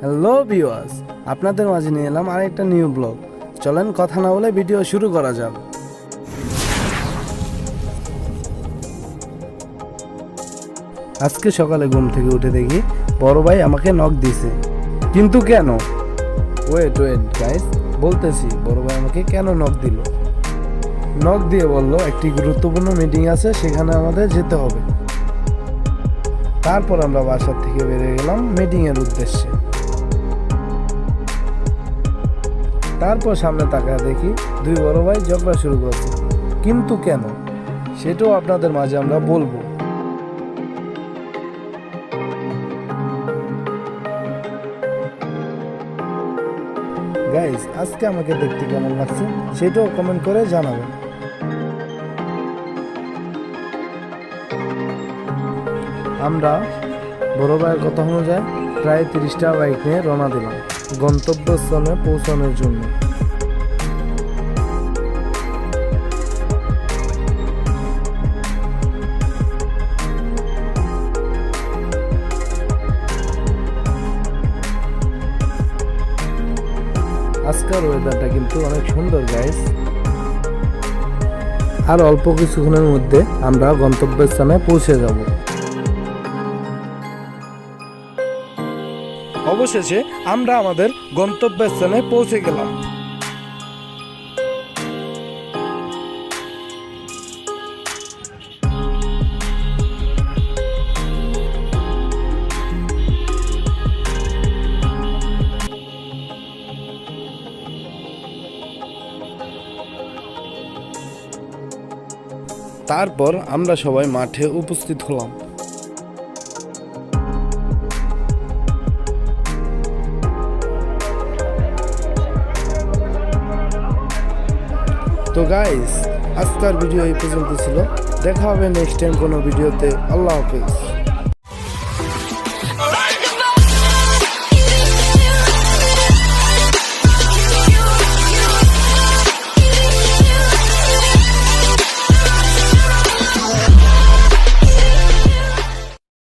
Hello viewers আপনাদের মাঝে নিয়ে এলাম আরেকটা নিউ ব্লগ চলেন কথা না বলে ভিডিও শুরু করা যাক। আজকে সকালে ঘুম থেকে উঠে দেখি বড় ভাই আমাকে নক দিছে। কিন্তু কেন? ওয়েট ওয়েট গাইস বলতেছি, বড় ভাই আমাকে কেন নক দিল? নক দিয়ে বলল, একটি গুরুত্বপূর্ণ মিটিং আছে, সেখানে আমাদের যেতে হবে। তারপর আমরা বাসার থেকে বেরিয়ে গেলাম মিটিংয়ের উদ্দেশ্যে। তারপর সামনে তাকায় দেখি দুই বড় ভাই ঝগড়া শুরু করছে। কিন্তু কেন? সেটাও আপনাদের মাঝে আমরা বলব। গাইস আজকে আমাকে দেখতে কেমন লাগছে সেটাও কমেন্ট করে জানাবেন। আমরা বড় ভাইয়ের কথা অনুযায়ী প্রায় তিরিশটা বাইক নিয়ে রওনা দিলাম। গন্তব্যস্থলে পৌঁছানোর জন্য। আজকের ওয়েদারটা কিন্তু অনেক সুন্দর গাইস আর অল্প কিছুক্ষণের মধ্যে আমরা গন্তব্যস্থানে পৌঁছে যাব। অবশেষে আমরা আমাদের গন্তব্যস্থানে পৌঁছে গেলাম। তারপর আমরা সবাই মাঠে উপস্থিত হলাম। তো গাইস আজকের ভিডিও এই পর্যন্ত ছিল। দেখা হবে নেক্সট টাইম কোনো ভিডিওতে। আল্লাহ হাফিজ।